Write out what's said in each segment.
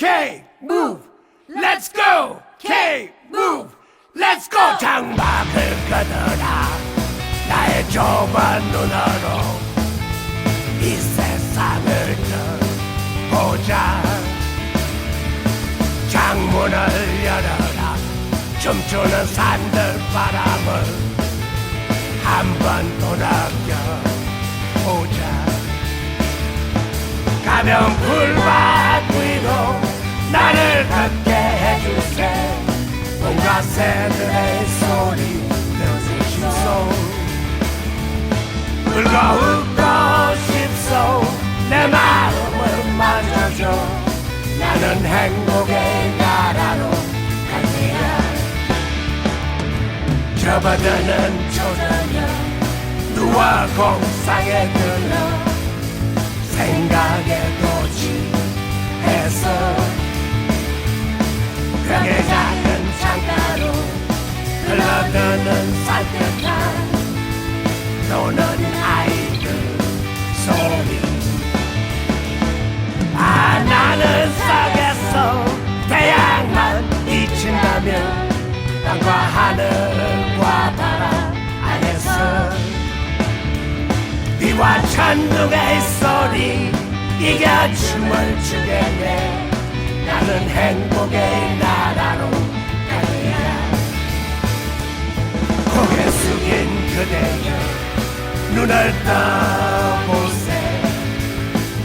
K move. Let's go. K move. Let's go. 장막을 걷어라 나의 좁은 눈으로 이 세상을 보자. 창문을 열어라. 춤추는 산들 바람을 한번또 느껴보자. 가벼운 풀밭 위로 나를 걷게 해주세. 온갖 새들의 소리 들으시소 울고 웃고 싶소. 내 마음을 만져줘. 나는 행복의 나라로 갈 테야 접어드는 초저녁 누워 공상에 들러 생각에 도 흘러드는 산뜻한 노는 아이들 소리. 아 나는 싸겠어 태양만 비친다면 땅과 하늘과 바람 안에서 비와 천둥의 소리 이겨 춤을 추겠네 나는 행복의 나라로 숙인 그대여 눈을 떠보세.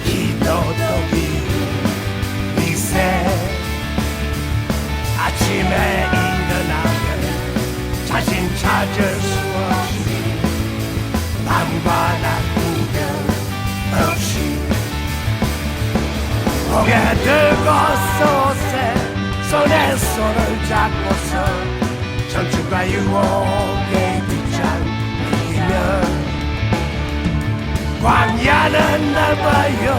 기도도 비운 미세. 아침에 일어나면 자신 찾을 수 없이 밤과 낮 구별 없이 고개 들고 쏘세 손에 손을 잡고서 청춘과 유혹 광야는 넓어요.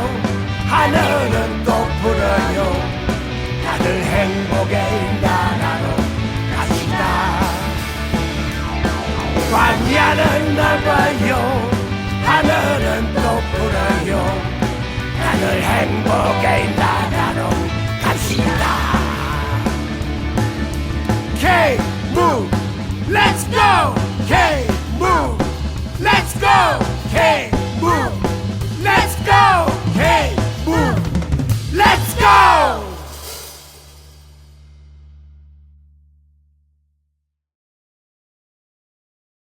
하늘은 또 푸르요. 다들 행복의 나라로 가시다. 광야는 넓어요. 하늘은 또 푸르요. 다들 행복의 나라로 가시다. K-Move Let's go. K.